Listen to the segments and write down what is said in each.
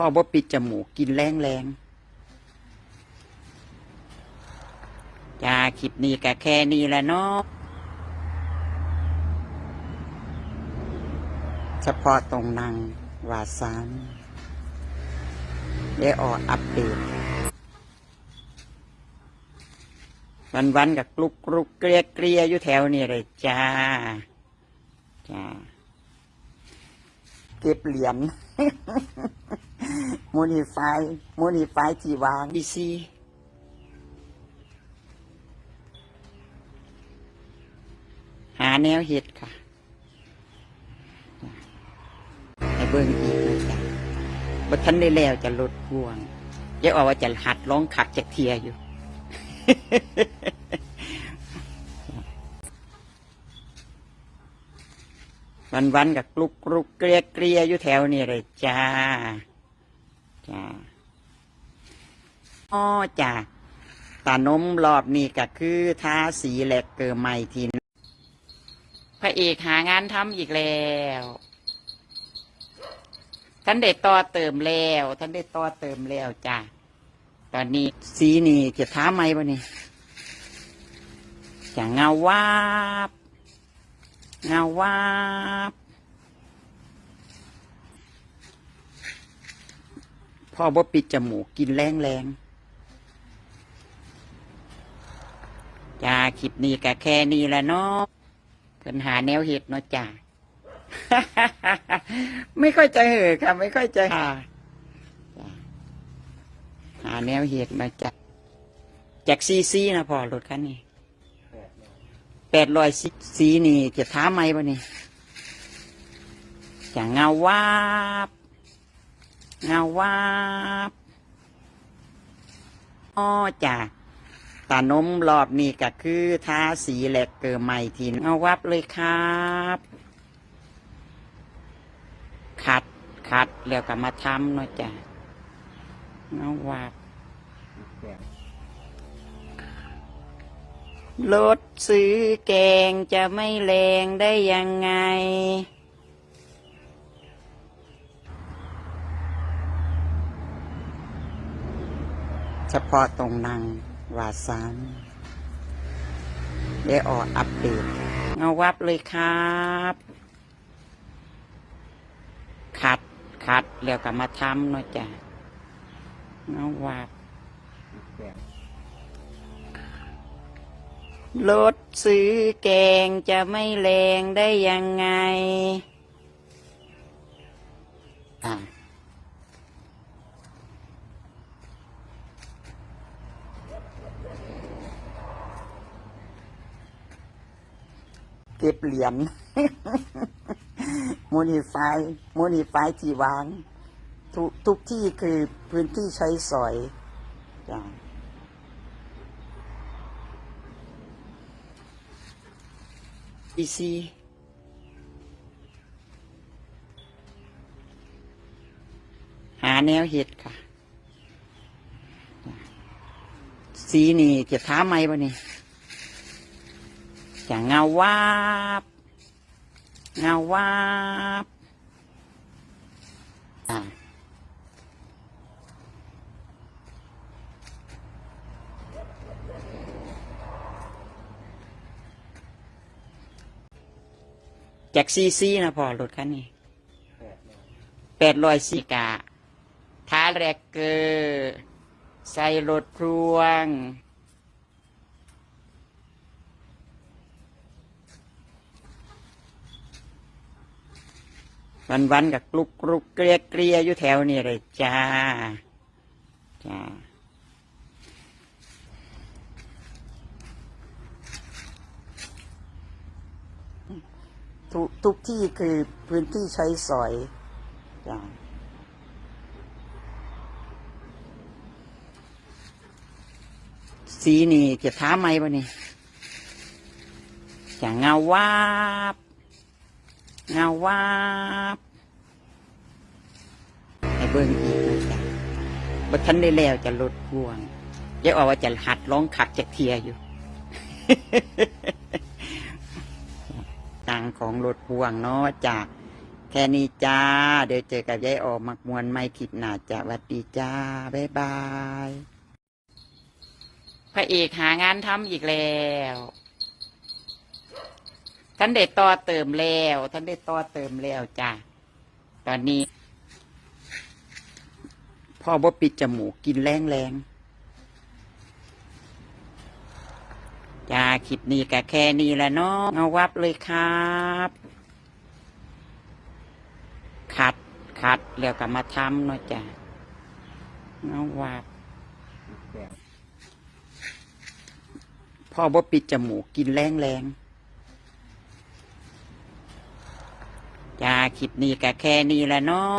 พ่อบ่ปิดจมูกกินแรงแรงๆจ้าคลิปนี้ก็แค่นี้แหละเนาะเฉพาะตรงนางวาซานได้ออกอัปเดตวันวันกับกลุกกรุกเกลียเกลียอยู่แถวนี้เลยจ้า จ้า เก็บเหรียญโมนิไฟโมนิไฟที่วางดีซีหาแนวเห็ดค่ะให้เบิ่งอีกนะจ๊ะบัทันได้แล้วจะลดห่วงเดี๋ยวเอาว่าจะหัดร้องขัดจากเทียอยู่ วันวันกับกลุกกรุกเกลียเกลียอยู่แถวนี้เลยจ้าจ้าอ๋อจ้าตานมรอบนี้ก็คือทาสีแหลกเกอร์ใหม่ทีนพระเอกหางานทำอีกแล้วท่านได้ต่อเติมแล้วท่านได้ต่อเติมแล้วจ้าตอนนี้สีนี่จะท้าไหมบ่นี่จะเงาวาบ เงาวาบพ่อบ่ปิดจมูกกินแรงแรงจ้าคลิปนี้ก็แค่นี้แหละเนาะเพิ่นหาแนวเห็ดเนาะจ้าไม่ค่อยใจเหือค่ะ ไม่ค่อยใจหาหาแนวเห็ดมาจากจากซีซีนะพ่อรถคันนี้ แปดร้อยสีนี่จะท้าไหมบ่นี่จะเงาวาบ เงาวาบอ๋อจ้ะตานมรอบนี้ก็คือท้าสีแหลกเกอร์ใหม่ทีเงาวับเลยครับขัดขัดแล้วก็มาทำเนาะจ้ะเงาวับ รถซื้อแกงจะไม่แรงได้ยังไง เฉพาะตรงนางวาซานได้ออกอัปเดตเงาวับเลยครับ ขัดขัดแล้วก็มาทำเนาะจ้ะเงาวับ รถซื้อแกงจะไม่แรงได้ยังไง อะเก็บเหรียญโมนิไฟโมนิไฟที่วาง ทุกทุกที่คือพื้นที่ใช้สอยจ้ะ อีซีหาแนวเห็ดค่ะ สีนี่จะท้าไหมบ่นี่จะเงาวาบ เงาวาบอ่า จากซีซีนะพอรถคันนี้แปดร้อยสี่กะท้าแรกเกอร์ใส่รถพรวง วันวันกับกลุกกรุกเกลียเกลียอยู่แถวนี้เลยจ้า จ้า ทุกทุกที่คือพื้นที่ใช้สอยจ้าสีนี่จะท้าไหมบ่นี่จะเงาวาบ เงาวาบให้เบิ่งอีกนะจ๊ะบัทันได้แล้วจะลดห่วงเดี๋ยวเอาว่าจะหัดร้องขัดจากเทียอยู่ ตังของรถพ่วงเนาะจากแค่นี้จ้า เดี๋ยวเจอกับยายออกมักมวนไม่คลิปหนาจ้าหวัดดีจ้า บ๊ายบาย พระเอกหางานทำอีกแล้วท่านได้ต่อเติมแล้วท่านได้ต่อเติมแล้วจ้าตอนนี้ พ่อบ่ปิดจมูกกินแรงแรงๆจ้า คลิปนี้ก็แค่นี้แหละเนาะเอาวับเลยครับขัดขัดแล้วก็มาทำเนาะจ้าเอาวับพ่อบ่ปิดจมูกกินแรงแรงๆจ้าคลิปนี้ก็แค่นี้แหละเนาะ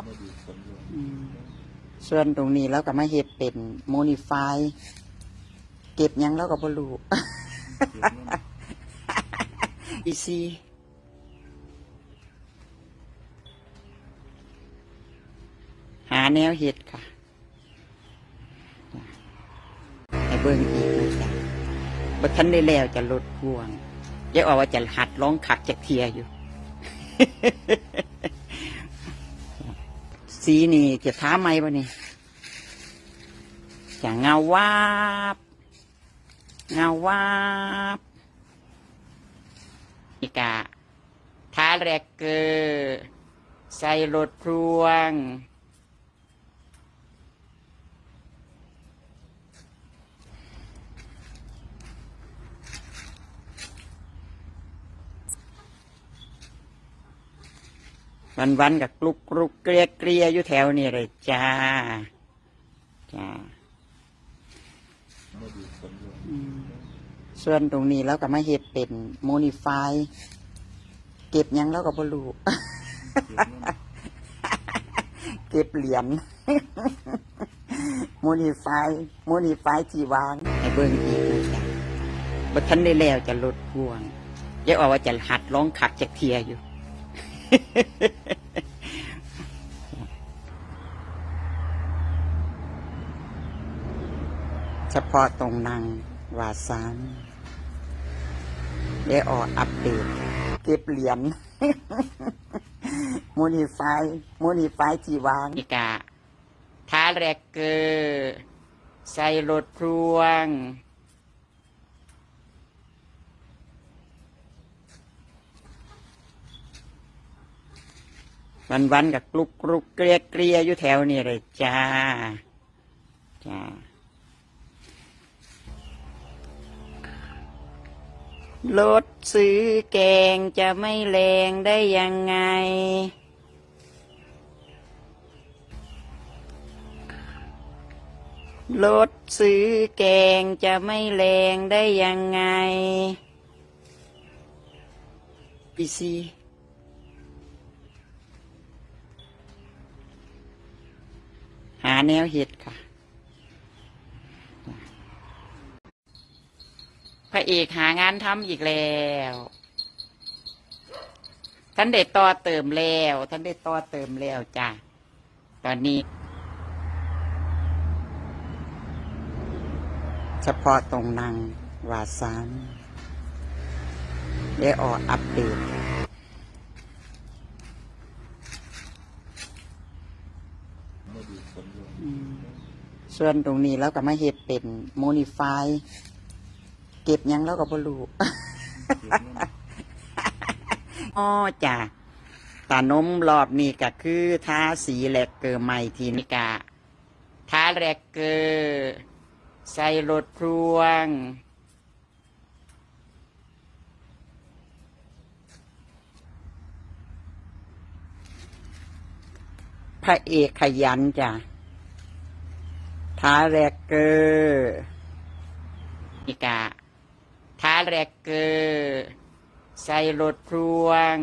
ส่วนตรงนี้แล้วก็มาเฮ็ดเป็นโมนิฟาย เก็บยังแล้วก็บรู้ อีซีหาแนวเฮ็ดค่ะให้เบิ่งอีกนะจ๊ะบัทันได้แล้วจะลดห่วงยายออกว่าจะหัดร้องขักจากเทียอยู่ สีนี่จะท้าไหมวะนี่จะเงาวาบ เงาวาบอีกาท้าแรกเกอร์ใส่รถพรวง วันวันๆกับกลุกกรุกเกลียเกลียอยู่แถวนี้เลยจ้า จ้าอืม ส่วนตรงนี้แล้วก็มาเฮ็ดเป็นโมนิฟายเก็บยังแล้วก็บรูเก็บเหรียญโมนิฟายโมนิฟายที่วางให้เบิ่งอีกนะจ๊ะบัทันได้แล้วจะลดห่วงยายออกว่าจะหัดร้องขักจากเทียอยู่เฉพาะตรงนางวาซาน ได้ออกอัปเดตเก็บเหรียญโมนิไฟายโมนิไฟายที่วางอีกาท้าแรกเกอร์ใส่รถพรวง วันวันกับกลุกกรุกเกลียเกลียอยู่แถวนี้เลยจ้า จ้า รถซื้อแกงจะไม่แรงได้ยังไง รถซื้อแกงจะไม่แรงได้ยังไงปีซีหาแนวเห็ดค่ะ ระเอกหางานทำอีกแล้วท่านได้ต่อเติมแล้วท่านได้ต่อเติมแล้วจ้ะตอนนี้ เฉพาะตรงนางวาซานได้ออกอัปเดตส่วนตรงนี้แล้วก็มาเฮ็ดเป็นโมนิฟาย เก็บยังแล้วก็บ่รู้อ๋อจ้ะตานมรอบนี้ก็คือทาสีแหลกเกอร์ใหม่ทีนี้กะทาแหลกเกอร์ใส่รถพรวง พระเอกขยันจ้ะท้าแรกเกอร์อีกา ท้าแรกเกอร์ใส่รถพรวง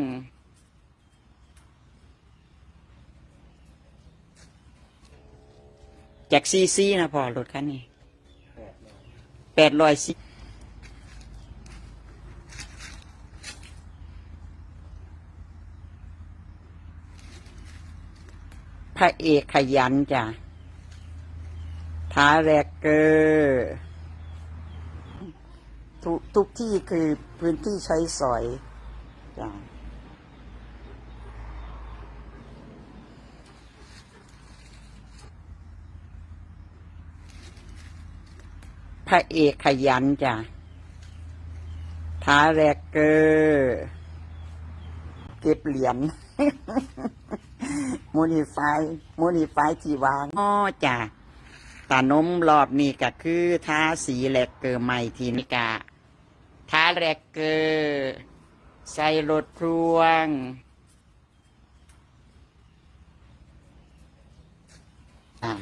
จากซีซีนะพอรถคันนี้แปดร้อยซีพระเอกขยันจ้ะท้าแรกเกอร์ ทุกทุกที่คือพื้นที่ใช้สอยจ้ะพระเอกขยันจ้ะท้าแรกเกอร์เก็บเหรียญมูนิไฟมูนิไฟที่วางอ๋อจ้ะตานมรอบนี้ก็คือท้าสีแหลกเกอร์ใหม่ทีนิกา ท้าแลกเกอร์ใส่รถพรวง อ่า